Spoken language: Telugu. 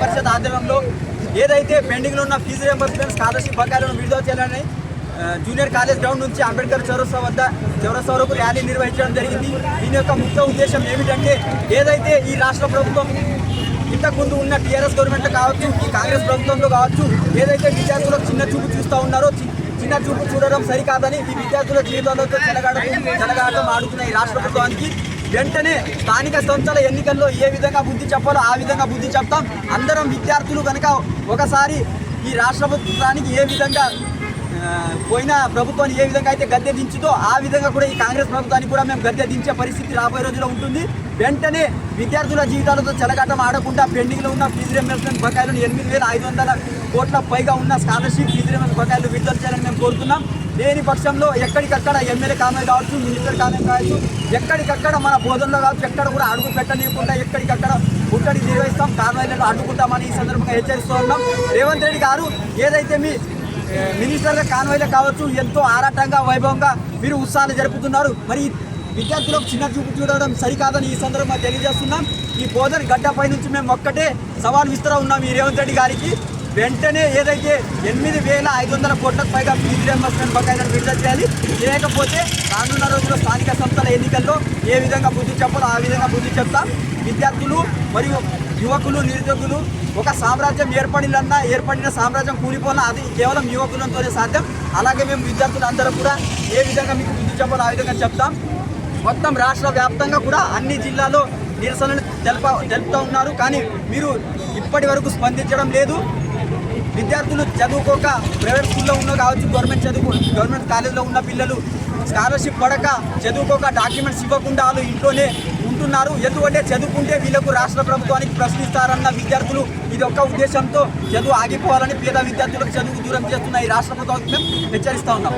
పరిషత్ ఆధ్వర్యంలో ఏదైతే పెండింగ్లో ఉన్న ఫీజు రియంబర్స్మెంట్ స్కాలర్షిప్ బకాయిలను విడుదల చేయాలని జూనియర్ కాలేజ్ గ్రౌండ్ నుంచి అంబేద్కర్ చౌరస్తా వద్ద చౌరస్తా వరకు ర్యాలీ నిర్వహించడం జరిగింది. దీని యొక్క ముఖ్య ఉద్దేశం ఏమిటంటే ఏదైతే ఈ రాష్ట్ర ప్రభుత్వం ఇంతకు ముందు ఉన్న టీఆర్ఎస్ గవర్నమెంట్ కావచ్చు ఈ కాంగ్రెస్ ప్రభుత్వంలో కావచ్చు ఏదైతే విద్యార్థులకు చిన్న చూపు చూస్తూ ఉన్నారో చిన్న చూపు చూడడం సరికాదని ఈ విద్యార్థుల జీవితాలతో చెలగాటం చెలగాటం ఆడుతున్న ఈ రాష్ట్ర ప్రభుత్వానికి వెంటనే స్థానిక సంస్థల ఎన్నికల్లో ఏ విధంగా బుద్ధి చెప్పాలో ఆ విధంగా బుద్ధి చెప్తాం. అందరం విద్యార్థులు కనుక ఒకసారి ఈ రాష్ట్ర ప్రభుత్వానికి ఏ విధంగా పోయిన ప్రభుత్వాన్ని ఏ విధంగా అయితే గద్దె దించుతో ఆ విధంగా కూడా ఈ కాంగ్రెస్ ప్రభుత్వానికి కూడా మేము గద్దె దించే పరిస్థితి రాబోయే రోజుల్లో ఉంటుంది. వెంటనే విద్యార్థుల జీవితాలతో చెలగటం ఆడకుండా పెండింగ్లో ఉన్న ఫీజు రియంబర్స్మెంట్ బకాయిలను ఎనిమిది వేల ఐదు వందల కోట్ల పైగా ఉన్న స్కాలర్షిప్ ఫీజు రియంబర్స్మెంట్ బకాయిలు విడుదల చేయాలని మేము కోరుతున్నాం. లేని పక్షంలో ఎక్కడికక్కడ ఎమ్మెల్యే కామెంట్ కావచ్చు మినిస్టర్ కామెంట్ కావచ్చు ఎక్కడికక్కడ మన బోధనలో కావచ్చు ఎక్కడ కూడా అడుగు పెట్టనీయకుండా ఎక్కడికక్కడ ముట్టడి నిర్వహిస్తాం కాన్వాయిలను అడ్డుకుంటామని ఈ సందర్భంగా హెచ్చరిస్తూ ఉన్నాం. రేవంత్ రెడ్డి గారు ఏదైతే మీ మినిస్టర్ల కాన్వాయ్లో కావచ్చు ఎంతో ఆరాటంగా వైభవంగా మీరు ఉత్సాహాలు జరుపుతున్నారు. మరి విద్యార్థులకు చిన్న చూపు చూడడం సరికాదని ఈ సందర్భంగా తెలియజేస్తున్నాం. ఈ బోధన గడ్డపై నుంచి మేము ఒక్కటే సవాల్ విస్తరా ఉన్నాం ఈ రేవంత్ రెడ్డి గారికి. వెంటనే ఏదైతే ఎనిమిది వేల ఐదు వందల కోట్లకు పైగా ఫీజు రియంబర్స్మెంట్ బకాయిలను విడుదల చేయాలి. లేకపోతే రానున్న రోజుల్లో స్థానిక సంస్థల ఎన్నికల్లో ఏ విధంగా బుద్ధి చెప్పాలో ఆ విధంగా బుద్ధి చెప్తాం. విద్యార్థులు మరియు యువకులు నిరుద్యోగులు ఒక సామ్రాజ్యం ఏర్పడినన్నా ఏర్పడిన సామ్రాజ్యం కూలిపోయినా అది కేవలం యువకులతోనే సాధ్యం. అలాగే మేము విద్యార్థులు అందరూ కూడా ఏ విధంగా మీకు బుద్ధి చెప్పాలో ఆ విధంగా చెప్తాం. మొత్తం రాష్ట్ర వ్యాప్తంగా కూడా అన్ని జిల్లాలో నిరసనలు తెలప తెలుపుతూ ఉన్నారు. కానీ మీరు ఇప్పటి వరకు స్పందించడం లేదు. విద్యార్థులు చదువుకోక ప్రైవేట్ స్కూల్లో ఉన్న కావచ్చు గవర్నమెంట్ చదువు గవర్నమెంట్ కాలేజీలో ఉన్న పిల్లలు స్కాలర్షిప్ పడక చదువుకోక డాక్యుమెంట్స్ ఇవ్వకుండా వాళ్ళు ఇంట్లోనే ఉంటున్నారు ఎందుకంటే చదువుకుంటే వీళ్ళకు రాష్ట్ర ప్రభుత్వానికి ప్రశ్నిస్తారన్న విద్యార్థులు ఇది ఒక్క ఉద్దేశంతో చదువు ఆగిపోవాలని పేద విద్యార్థులకు చదువు దూరం చేస్తున్న ఈ రాష్ట్ర ప్రభుత్వానికి మేము హెచ్చరిస్తా ఉన్నాం.